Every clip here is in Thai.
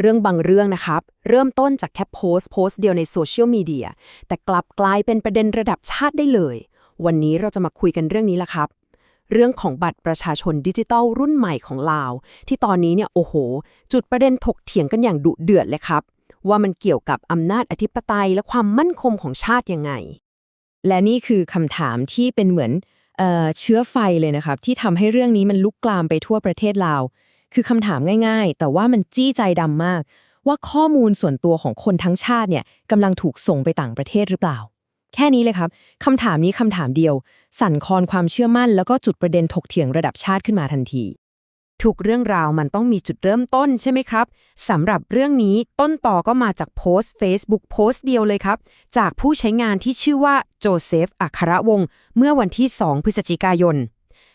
เรื่องบางเรื่องนะครับ เริ่มต้นจากแค่โพสต์โพสต์เดียวในโซเชียลมีเดียแต่กลับกลายเป็นประเด็นระดับชาติได้เลย วันนี้เราจะมาคุยกันเรื่องนี้ละครับ เรื่องของบัตรประชาชนดิจิทัลรุ่นใหม่ของลาว ที่ตอนนี้เนี่ยโอ้โห จุดประเด็นถกเถียงกันอย่างดุเดือดเลยครับ ว่ามันเกี่ยวกับอำนาจอธิปไตยและความมั่นคงของชาติยังไง และนี่คือคำถามที่เป็นเหมือนเออเชื้อไฟเลยนะครับ ที่ทำให้เรื่องนี้มันลุกลามไปทั่วประเทศลาว คือคำถามง่ายๆ แต่ว่ามันจี้ใจดำมาก ว่าข้อมูลส่วนตัวของคนทั้งชาติเนี่ยกำลังถูกส่งไปต่างประเทศหรือเปล่า แค่นี้เลยครับคำถามนี้คำถามเดียว สั่นคลอนความเชื่อมั่น แล้วก็จุดประเด็นถกเถียงระดับชาติขึ้นมาทันทีทุกเรื่องราวมันต้องมีจุดเริ่มต้นใช่ไหมครับสำหรับเรื่องนี้ต้นต่อก็มาจากโพสต์ Facebook โพสต์เดียวเลยครับ จากผู้ใช้งานที่ชื่อว่าโจเซฟอัครวงศ์เมื่อวันที่ 2 พฤศจิกายน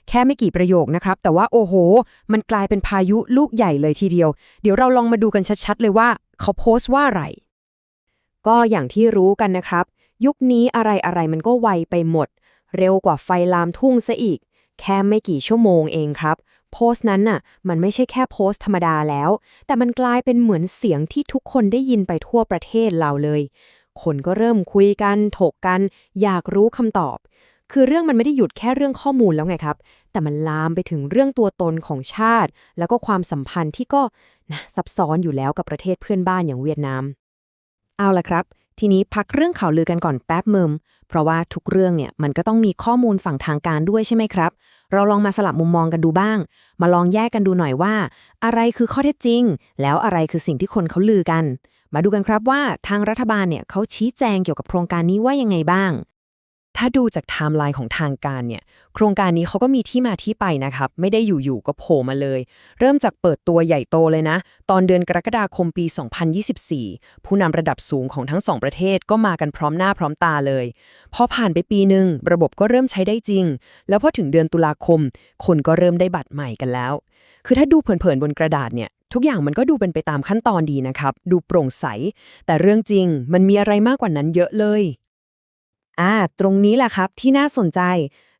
แค่ไม่กี่ประโยคนะครับ แต่ว่าโอ้โห มันกลายเป็นพายุลูกใหญ่เลยทีเดียว เดี๋ยวเราลองมาดูกันชัดๆ เลยว่าเขาโพสต์ว่าอะไร ก็อย่างที่รู้กันนะครับ ยุคนี้อะไรๆมันก็ไวไปหมด เร็วกว่าไฟลามทุ่งซะอีก แค่ไม่กี่ชั่วโมงเองครับโพสต์นั้นน่ะ มันไม่ใช่แค่โพสต์ธรรมดาแล้ว แต่มันกลายเป็นเหมือนเสียงที่ทุกคนได้ยินไปทั่วประเทศเราเลย คนก็เริ่มคุยกัน ถกกัน อยากรู้คำตอบ คือเรื่องมันไม่ได้หยุดแค่เรื่องข้อมูลแล้วไงครับ แต่มันลามไปถึงเรื่องตัวตนของชาติ แล้วก็ความสัมพันธ์ที่ก็นะซับซ้อนอยู่แล้วกับประเทศเพื่อนบ้านอย่างเวียดนาม เอาละครับ ทีนี้พักเรื่องข่าวลือกันก่อนแป๊บมึมเพราะว่าทุกเรื่องเนี่ยมันก็ต้องมีข้อมูลฝั่งทางการด้วยใช่ไหมครับ เราลองมาสลับมุมมองกันดูบ้าง มาลองแยกกันดูหน่อยว่า อะไรคือข้อเท็จจริง แล้วอะไรคือสิ่งที่คนเขาลือกัน มาดูกันครับว่าทางรัฐบาลเนี่ยเขาชี้แจงเกี่ยวกับโครงการนี้ว่ายังไงบ้าง ถ้าดูจากไทม์ไลน์ของทางการเนี่ย โครงการนี้เขาก็มีที่มาที่ไปนะครับ ไม่ได้อยู่ๆก็โผล่มาเลย เริ่มจากเปิดตัวใหญ่โตเลยนะ ตอนเดือนกรกฎาคมปี 2024 ผู้นำระดับสูงของทั้งสองประเทศก็มากันพร้อมหน้าพร้อมตาเลย พอผ่านไปปีหนึ่งระบบก็เริ่มใช้ได้จริง แล้วพอถึงเดือนตุลาคม คนก็เริ่มได้บัตรใหม่กันแล้ว คือถ้าดูเผินๆบนกระดาษเนี่ยทุกอย่างมันก็ดูเป็นไปตามขั้นตอนดีนะครับ ดูโปร่งใส แต่เรื่องจริงมันมีอะไรมากกว่านั้นเยอะเลย อ่าตรงนี้แหละครับที่น่าสนใจ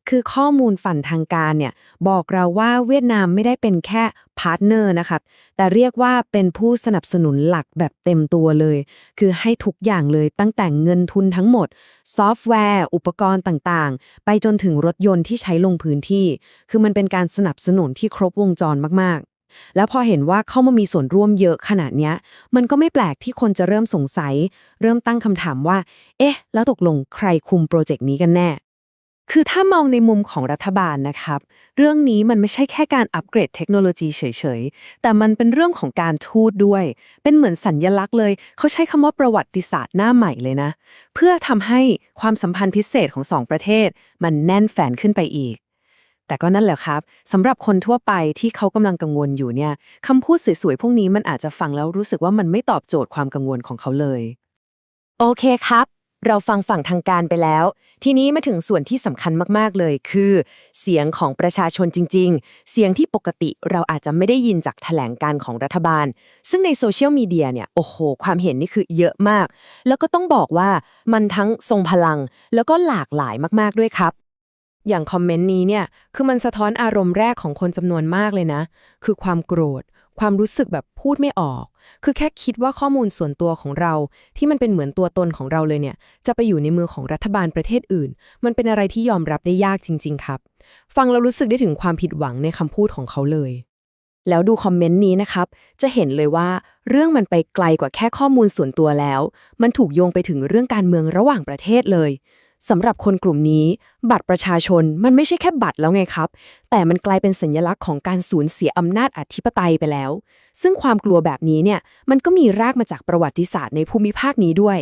คือข้อมูลฝั่งทางการเนี่ยบอกเราว่าเวียดนามไม่ได้เป็นแค่พาร์ทเนอร์นะครับ แต่เรียกว่าเป็นผู้สนับสนุนหลักแบบเต็มตัวเลย คือให้ทุกอย่างเลยตั้งแต่เงินทุนทั้งหมด ซอฟต์แวร์ อุปกรณ์ต่างๆ ไปจนถึงรถยนต์ที่ใช้ลงพื้นที่ คือมันเป็นการสนับสนุนที่ครบวงจรมากๆ แล้วพอเห็นว่าเข้ามามีส่วนร่วมเยอะขนาดเนี้ย มันก็ไม่แปลกที่คนจะเริ่มสงสัย เริ่มตั้งคำถามว่า เอ๊ะ แล้วตกลงใครคุมโปรเจกต์นี้กันแน่ คือถ้ามองในมุมของรัฐบาลนะครับ เรื่องนี้มันไม่ใช่แค่การอัปเกรดเทคโนโลยีเฉยๆ แต่มันเป็นเรื่องของการทูตด้วย เป็นเหมือนสัญญลักษณ์เลย เขาใช้คำว่าประวัติศาสตร์หน้าใหม่เลยนะ เพื่อทำให้ความสัมพันธ์พิเศษของสองประเทศ มันแน่นแฟนขึ้นไปอีก แต่ก็นั่นแหละครับสำหรับคนทั่วไปที่เขากำลังกังวลอยู่เนี่ยคำพูดสวยๆพวกนี้มันอาจจะฟังแล้วรู้สึกว่ามันไม่ตอบโจทย์ความกังวลของเขาเลย โอเคครับ เราฟังฝั่งทางการไปแล้ว ทีนี้มาถึงส่วนที่สำคัญมากๆเลยคือ เสียงของประชาชนจริง ๆ เสียงที่ปกติเราอาจจะไม่ได้ยินจากแถลงการของรัฐบาล ซึ่งในโซเชียลมีเดียเนี่ยโอ้โห ความเห็นนี่คือเยอะมาก แล้วก็ต้องบอกว่ามันทั้งทรงพลัง แล้วก็หลากหลายมากๆด้วยครับ อย่างคอมเมนต์นี้เนี่ย คือมันสะท้อนอารมณ์แรกของคนจำนวนมากเลยนะ คือความโกรธ ความรู้สึกแบบพูดไม่ออก คือแค่คิดว่าข้อมูลส่วนตัวของเรา ที่มันเป็นเหมือนตัวตนของเราเลยเนี่ย จะไปอยู่ในมือของรัฐบาลประเทศอื่น มันเป็นอะไรที่ยอมรับได้ยากจริง ๆ ครับ ฟังแล้วรู้สึกได้ถึงความผิดหวังในคำพูดของเขาเลย แล้วดูคอมเมนต์นี้นะครับ จะเห็นเลยว่า เรื่องมันไปไกลกว่าแค่ข้อมูลส่วนตัวแล้ว มันถูกโยงไปถึงเรื่องการเมืองระหว่างประเทศเลย สำหรับคนกลุ่มนี้ บัตรประชาชนมันไม่ใช่แค่บัตรแล้วไงครับ แต่มันกลายเป็นสัญลักษณ์ของการสูญเสียอำนาจอธิปไตยไปแล้ว ซึ่งความกลัวแบบนี้เนี่ยมันก็มีรากมาจากประวัติศาสตร์ในภูมิภาคนี้ด้วย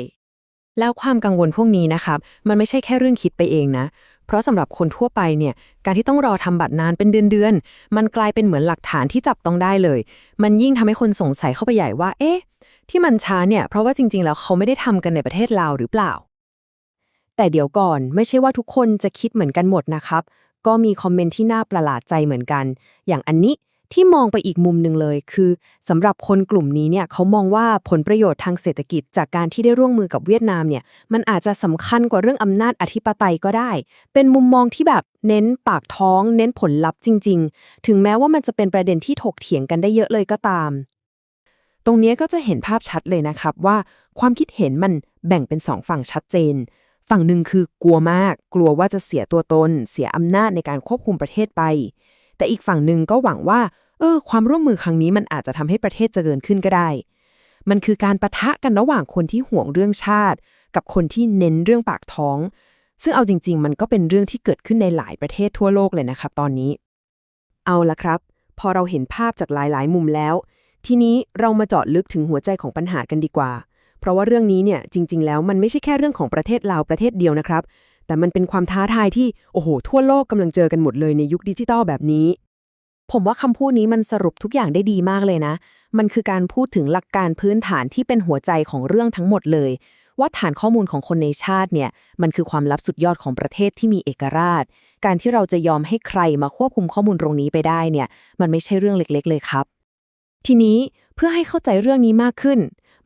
แล้วความกังวลพวกนี้นะครับ มันไม่ใช่แค่เรื่องคิดไปเองนะ เพราะสำหรับคนทั่วไปเนี่ยการที่ต้องรอทำบัตรนานเป็นเดือนๆมันกลายเป็นเหมือนหลักฐานที่จับต้องได้เลย มันยิ่งทำให้คนสงสัยเข้าไปใหญ่ว่า เอ๊ะที่มันช้าเนี่ยเพราะว่าจริง ๆ แล้วเขาไม่ได้ทำกันในประเทศลาวหรือเปล่า แต่เดี๋ยวก่อน ไม่ใช่ว่าทุกคนจะคิดเหมือนกันหมดนะครับ ก็มีคอมเมนต์ที่น่าประหลาดใจเหมือนกัน อย่างอันนี้ที่มองไปอีกมุมหนึ่งเลย คือสำหรับคนกลุ่มนี้เนี่ยเขามองว่าผลประโยชน์ทางเศรษฐกิจจากการที่ได้ร่วมมือกับเวียดนามเนี่ยมันอาจจะสำคัญกว่าเรื่องอำนาจอธิปไตยก็ได้ เป็นมุมมองที่แบบเน้นปากท้อง เน้นผลลัพธ์จริง ๆ ถึงแม้ว่ามันจะเป็นประเด็นที่ถกเถียงกันได้เยอะเลยก็ตาม ตรงนี้ก็จะเห็นภาพชัดเลยนะครับว่าความคิดเห็นมันแบ่งเป็นสองฝั่งชัดเจน ฝั่งหนึ่งคือกลัวมาก กลัวว่าจะเสียตัวตน เสียอำนาจในการควบคุมประเทศไป แต่อีกฝั่งหนึ่งก็หวังว่า เออ ความร่วมมือครั้งนี้มันอาจจะทำให้ประเทศเจริญขึ้นก็ได้ มันคือการประทะกันระหว่างคนที่ห่วงเรื่องชาติ กับคนที่เน้นเรื่องปากท้อง ซึ่งเอาจริง ๆ มันก็เป็นเรื่องที่เกิดขึ้นในหลายประเทศทั่วโลกเลยนะครับ ตอนนี้ เอาละครับ พอเราเห็นภาพจากหลายๆ มุมแล้ว ทีนี้เรามาเจาะลึกถึงหัวใจของปัญหากันดีกว่า เพราะว่าเรื่องนี้เนี่ยจริง ๆ แล้วมันไม่ใช่แค่เรื่องของประเทศลาวประเทศเดียวนะครับ แต่มันเป็นความท้าทายที่โอ้โห ทั่วโลกกำลังเจอกันหมดเลยในยุคดิจิทัลแบบนี้ ผมว่าคำพูดนี้มันสรุปทุกอย่างได้ดีมากเลยนะ มันคือการพูดถึงหลักการพื้นฐานที่เป็นหัวใจของเรื่องทั้งหมดเลย ว่าฐานข้อมูลของคนในชาติเนี่ยมันคือความลับสุดยอดของประเทศที่มีเอกราช การที่เราจะยอมให้ใครมาควบคุมข้อมูลตรงนี้ไปได้เนี่ยมันไม่ใช่เรื่องเล็ก ๆ เลยครับ ทีนี้เพื่อให้เข้าใจเรื่องนี้มากขึ้น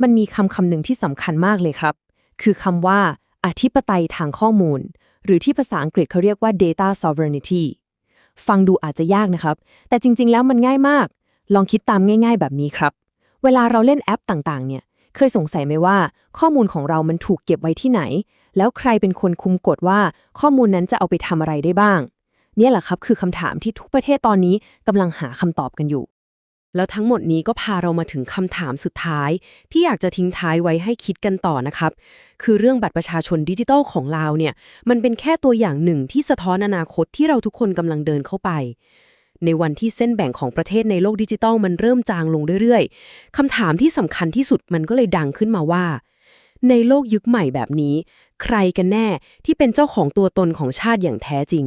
มันมีคำคำหนึ่งที่สำคัญมากเลยครับ คือคำว่า อธิปไตยทางข้อมูล หรือที่ภาษาอังกฤษเขาเรียกว่า data sovereignty ฟังดูอาจจะยากนะครับ แต่จริง ๆ แล้วมันง่ายมาก ลองคิดตามง่าย ๆ แบบนี้ครับ เวลาเราเล่นแอปต่างๆ เนี่ย เคยสงสัยไหมว่า ข้อมูลของเรามันถูกเก็บไว้ที่ไหน แล้วใครเป็นคนคุมกฎว่า ข้อมูลนั้นจะเอาไปทำอะไรได้บ้าง เนี่ยแหละครับคือคำถามที่ทุกประเทศตอนนี้กำลังหาคำตอบกันอยู่ แล้วทั้งหมดนี้ก็พาเรามาถึงคำถามสุดท้าย ที่อยากจะทิ้งท้ายไว้ให้คิดกันต่อนะครับ คือเรื่องบัตรประชาชนดิจิทัลของลาเนี่ย มันเป็นแค่ตัวอย่างหนึ่งที่สะท้อนอนาคตที่เราทุกคนกำลังเดินเข้าไป ในวันที่เส้นแบ่งของประเทศในโลกดิจิทัลมันเริ่มจางลงเรื่อยๆคำถามที่สำคัญที่สุดมันก็เลยดังขึ้นมาว่า ในโลกยุคใหม่แบบนี้ ใครกันแน่ที่เป็นเจ้าของตัวตนของชาติอย่างแท้จริง